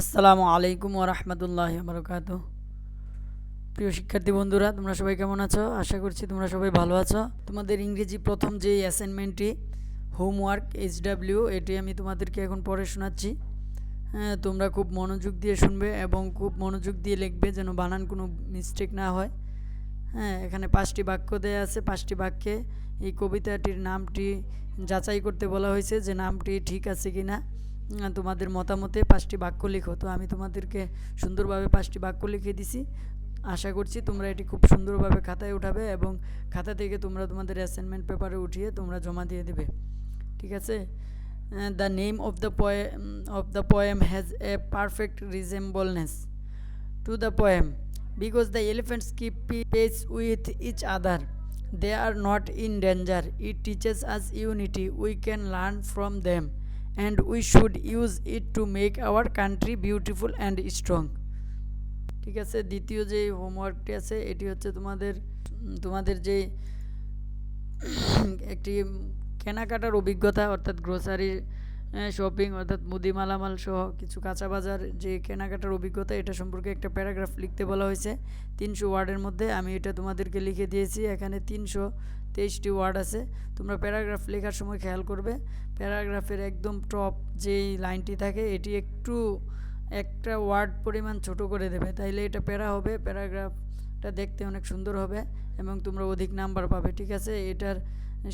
আসসালামু আলাইকুম ওরহমতুল্লাহ বরকাত প্রিয় শিক্ষার্থী বন্ধুরা, তোমরা সবাই কেমন আছো? আশা করছি তোমরা সবাই ভালো আছো। তোমাদের ইংরেজি প্রথম যে অ্যাসাইনমেন্টটি হোমওয়ার্ক এইচডাব্লিউ এটি আমি তোমাদেরকে এখন পড়ে শোনাচ্ছি। হ্যাঁ তোমরা খুব মনোযোগ দিয়ে শুনবে এবং খুব মনোযোগ দিয়ে লিখবে যেন বানান কোনো মিস্টেক না হয়। হ্যাঁ এখানে পাঁচটি বাক্য দেয়া আছে। পাঁচটি বাক্যে এই কবিতাটির নামটি যাচাই করতে বলা হয়েছে যে নামটি ঠিক আছে কি না তোমাদের মতামতে পাঁচটি বাক্য লিখো। তো আমি তোমাদেরকে সুন্দরভাবে পাঁচটি বাক্য লিখে দিছি। আশা করছি তোমরা এটি খুব সুন্দরভাবে খাতায় উঠাবে এবং খাতা থেকে তোমরা তোমাদের অ্যাসাইনমেন্ট পেপারে উঠিয়ে তোমরা জমা দিয়ে দেবে। ঠিক আছে? The name of the poem of the poem has a perfect resemblance to the poem because the elephants keep pace with each other. They are not in danger it teaches us unity we can learn from them. And we should use it to make our country beautiful and strong. ঠিক আছে, দ্বিতীয় যে হোমওয়ার্কটি আছে, এটি হচ্ছে তোমাদের তোমাদের যে একটি কেনাকাটার অভিজ্ঞতা, অর্থাৎ গ্রোসারি শপিং অর্থাৎ মুদি মালামাল সহ কিছু কাঁচা বাজার, যে কেনাকাটার অভিজ্ঞতা, এটা সম্পর্কে একটা প্যারাগ্রাফ লিখতে বলা হয়েছে। তিনশো ওয়ার্ডের মধ্যে আমি এটা তোমাদেরকে লিখে দিয়েছি। এখানে তিনশো তেইশটি ওয়ার্ড আছে। তোমরা প্যারাগ্রাফ লেখার সময় খেয়াল করবে। প্যারাগ্রাফের একদম টপ যেই লাইনটি থাকে, এটি একটু একটা ওয়ার্ড পরিমাণ ছোট করে দেবে। তাইলে এটা প্যারা হবে প্যারাগ্রাফটা দেখতে অনেক সুন্দর হবে এবং তোমরা অধিক নাম্বার পাবে, ঠিক আছে? এটার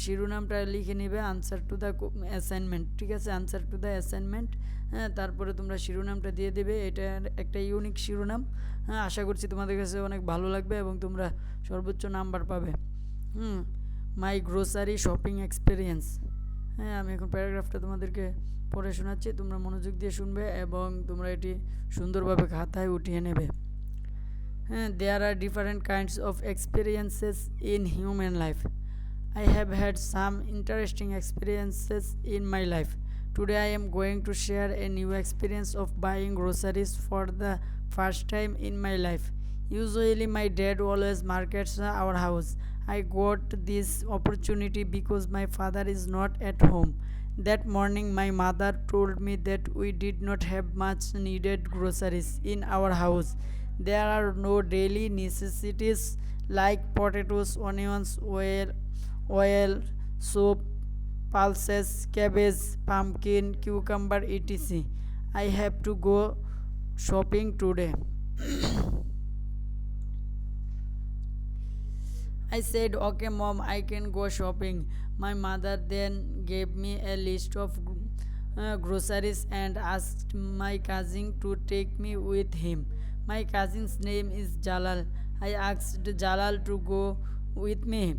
শিরোনামটা লিখে নিবে আনসার টু দ্য অ্যাসাইনমেন্ট ঠিক আছে? আনসার টু দ্য অ্যাসাইনমেন্ট হ্যাঁ তারপরে তোমরা শিরোনামটা দিয়ে দেবে। এটা একটা ইউনিক শিরোনাম হ্যাঁ আশা করছি তোমাদের কাছে অনেক ভালো লাগবে এবং তোমরা সর্বোচ্চ নাম্বার পাবে। Hmm my grocery shopping experience হ্যাঁ আমি এখন প্যারাগ্রাফটা তোমাদেরকে পড়ে শোনাচ্ছি, তোমরা মনোযোগ দিয়ে শুনবে এবং তোমরা এটি সুন্দরভাবে খাতায় উঠিয়ে নেবে। হ্যাঁ there are different kinds of experiences in human life I have had some interesting experiences in my life. Today I am going to share a new experience of buying groceries for the first time in my life. Usually my dad always markets our house. I got this opportunity because my father is not at home. That morning my mother told me that we did not have much needed groceries in our house. There are no daily necessities like potatoes, onions, oil, oil, soap, pulses, cabbage, pumpkin, cucumber, etc. I have to go shopping today. I said, Okay, mom, I can go shopping. My mother then gave me a list of uh, groceries and asked my cousin to take me with him. My cousin's name is Jalal. I asked Jalal to go with me.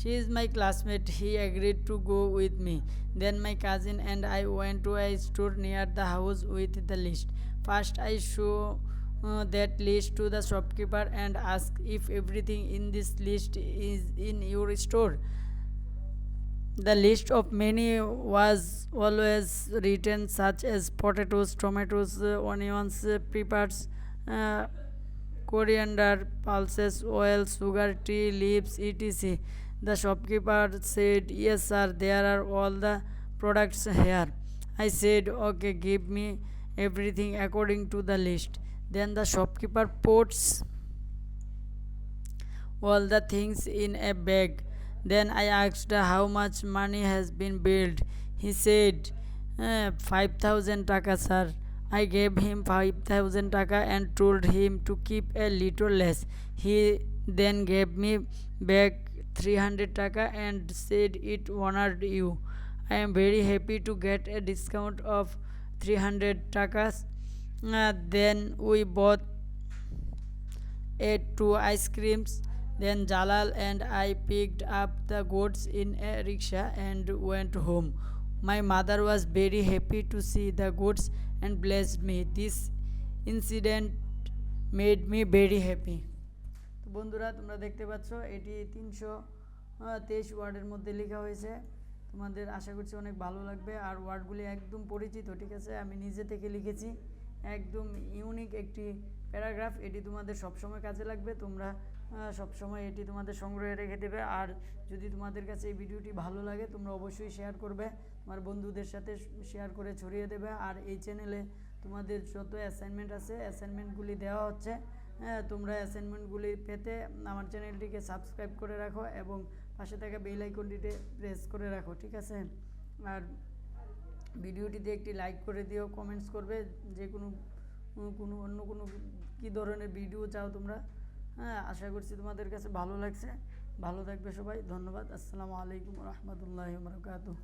She is my classmate. He agreed to go with me. Then my cousin and I went to a store near the house with the list. First, I show uh, that list to the shopkeeper and ask if everything in this list is in your store. The list of many was always written, such as potatoes, tomatoes, uh, onions, uh, peppers, coriander, pulses, oil, sugar, tea leaves, etc. The shopkeeper said, Yes, sir, there are all the products here. I said, Okay, give me everything according to the list. Then the shopkeeper puts all the things in a bag. Then I asked how much money has been billed. He said, "Uh, 5000 taka, sir. I gave him 5000 taka and told him to keep a little less. He then gave me back 300 hundred and said it honored you. I am very happy to get a discount of 300 three uh, then we bought ate two ice creams Then Jalal and I picked up the goods in a rickshaw and went home. My mother was very happy to see the goods and blessed me. This incident made me very happy. বন্ধুরা, তোমরা দেখতে পাচ্ছ, এটি তিনশো তেইশ ওয়ার্ডের মধ্যে লেখা হয়েছে। তোমাদের আশা করছি অনেক ভালো লাগবে। আর ওয়ার্ডগুলি একদম পরিচিত, ঠিক আছে? আমি নিজে থেকে লিখেছি। একদম ইউনিক একটি প্যারাগ্রাফ। এটি তোমাদের সবসময় কাজে লাগবে। তোমরা সবসময় এটি তোমাদের সংগ্রহে রেখে দেবে। আর যদি তোমাদের কাছে এই ভিডিওটি ভালো লাগে, তোমরা অবশ্যই শেয়ার করবে। আমার বন্ধুদের সাথে শেয়ার করে ছড়িয়ে দেবে। আর এই চ্যানেলে তোমাদের যত অ্যাসাইনমেন্ট আছে অ্যাসাইনমেন্টগুলি দেওয়া হচ্ছে হ্যাঁ তোমরা অ্যাসাইনমেন্টগুলি পেতে আমার চ্যানেলটিকে সাবস্ক্রাইব করে রাখো এবং পাশে থাকা বেল আইকনটিতে প্রেস করে রাখো, ঠিক আছে? আর ভিডিওটিতে একটি লাইক করে দিও কমেন্টস করবে, যে কোনো কোনো, অন্য কোনো কী ধরনের ভিডিও চাও তোমরা। হ্যাঁ আশা করছি তোমাদের কাছে ভালো লাগছে। ভালো থাকবে সবাই, ধন্যবাদ। আসসালামু আলাইকুম রহমতুল্লাহ বরকাতুহ।